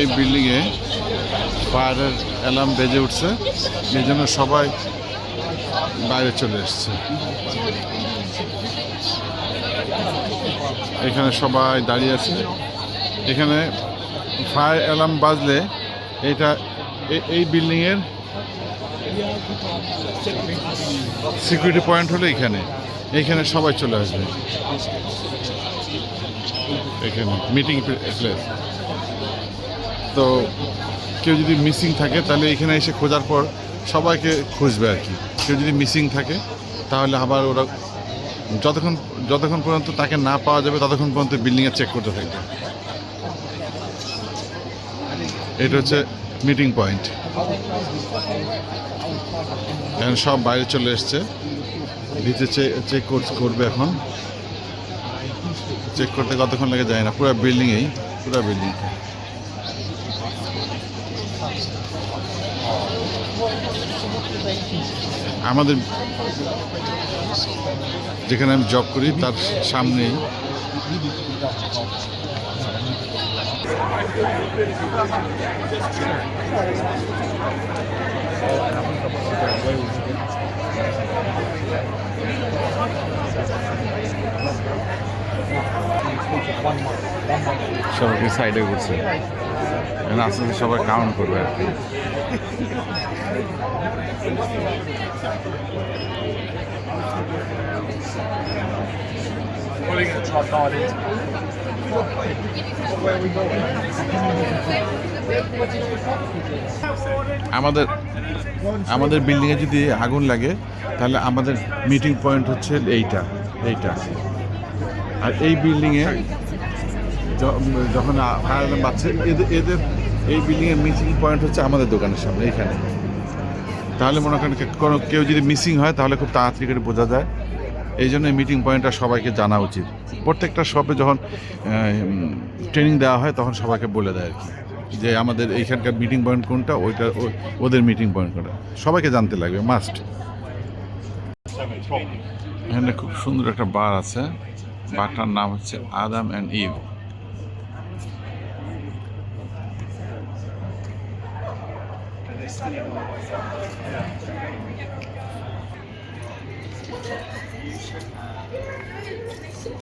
এই বিল্ডিংয়ে ফায়ারের অ্যালার্ম বেজে উঠছে, এই জন্য সবাই বাইরে চলে এসছে। এখানে সবাই দাঁড়িয়ে আছে। এখানে ফায়ার অ্যালার্ম বাজলে এটা এই বিল্ডিংয়ের সিকিউরিটি পয়েন্ট হলো এখানে। এইখানে সবাই চলে আসবে। এখানে মিটিং প্লেস তো কেউ যদি মিসিং থাকে, তাহলে এখানে এসে খোঁজার পর সবাইকে খুঁজবে আর কি। কেউ যদি মিসিং থাকে, তাহলে আবার ওরা যতক্ষণ যতক্ষণ পর্যন্ত তাকে না পাওয়া যাবে, ততক্ষণ পর্যন্ত বিল্ডিংয়ে চেক করতে থাকবে। এটা হচ্ছে মিটিং পয়েন্ট এখন সব বাইরে চলে এসছে। ভিতরে চেক করবে এখন। চেক করতে কতক্ষণ লাগে যায় না, পুরো বিল্ডিংয়েই পুরো বিল্ডিং আমাদের যেখানে আমি জব করি, তার সামনেই। সবাইকে সাইডে করছে। আস্তে আস্তে সবাই কাউন্ট করবে আর কি। আমাদের আমাদের বিল্ডিংয়ে যদি আগুন লাগে, তাহলে আমাদের মিটিং পয়েন্ট হচ্ছে এইটা এইটা। আর এই বিল্ডিংয়ে যখন ফায়ার বাজছে এদের এদের এই বিল্ডিংয়ের মিটিং পয়েন্ট হচ্ছে আমাদের দোকানের সামনে, এইখানে। তাহলে মনে করেন কোনো কেউ যদি মিসিং হয়, তাহলে খুব তাড়াতাড়ি করে বোঝা যায়। এই জন্য মিটিং পয়েন্টটা সবাইকে জানা উচিত। প্রত্যেকটা শপে যখন ট্রেনিং দেওয়া হয়, তখন সবাইকে বলে দেয় আর কি, যে আমাদের এইখানকার মিটিং পয়েন্ট কোনটা, ওইটা ওদের মিটিং পয়েন্ট কোনটা। সবাইকে জানতে লাগবে মাস্ট এখানে খুব সুন্দর একটা বার আছে। বারটার নাম হচ্ছে আদাম অ্যান্ড ইভ Yeah.